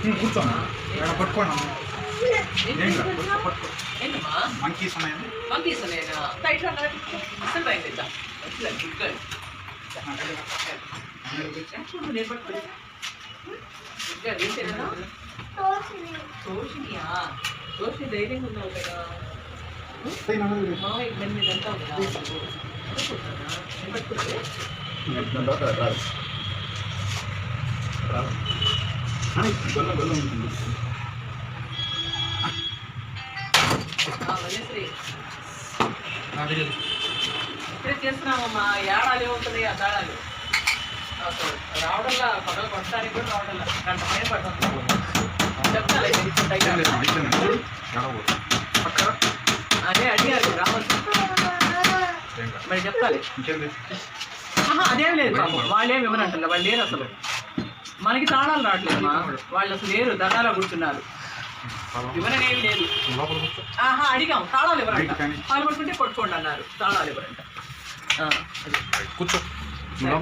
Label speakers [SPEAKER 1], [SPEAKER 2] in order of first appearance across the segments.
[SPEAKER 1] ಹ್ಞೂ ಕೂತ್ಕೊಂಡು ಬೇಡ ಪಟ್ಕೊಂಡು ಮಂಕಿ ಸಮಯ ಮಂಕಿ ಸಮಯ ತೋರ್ಸಿದ್ಯಾ ತೋರ್ಸಿ ಧೈರ್ಯ ಮಾವಿಗೆ ಬಂದಿದ್ದಂತ ఇప్పుడే చేస్తున్నామమ్మా ఏడాది ఉంటుంది ఆ తాళాలు. రావడంలా పదవి కొట్టడానికి కూడా రావడంలా. గంట పైన పడుతుంది. చెప్తాలే అదే అడిగారు రావచ్చు మరి చెప్తాలే. అదేం లేదు వాళ్ళేం ఇవ్వనంటారు వాళ్ళు లేరు అసలు? మనకి తాళాలు రావట్లేదు మా వాళ్ళు అసలు లేరు దండాలో కూర్చున్నారు ఇవ్వననేమి లేదు ఆహా అడిగాం తాళాలు ఇవ్వరంట. పాలు పట్టుకుంటే కొట్టుకోండి అన్నారు తాళాలు ఇవ్వరంట.
[SPEAKER 2] కూర్చో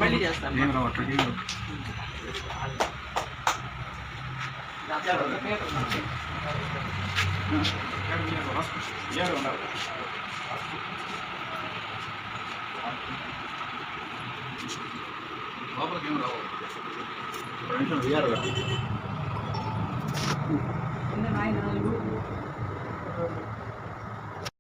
[SPEAKER 1] మళ్ళీ చేస్తాను
[SPEAKER 2] రావు అట్లా ఏం రావు. లోపలికి ఏం రావు. వేయాలి
[SPEAKER 1] నాయనాలు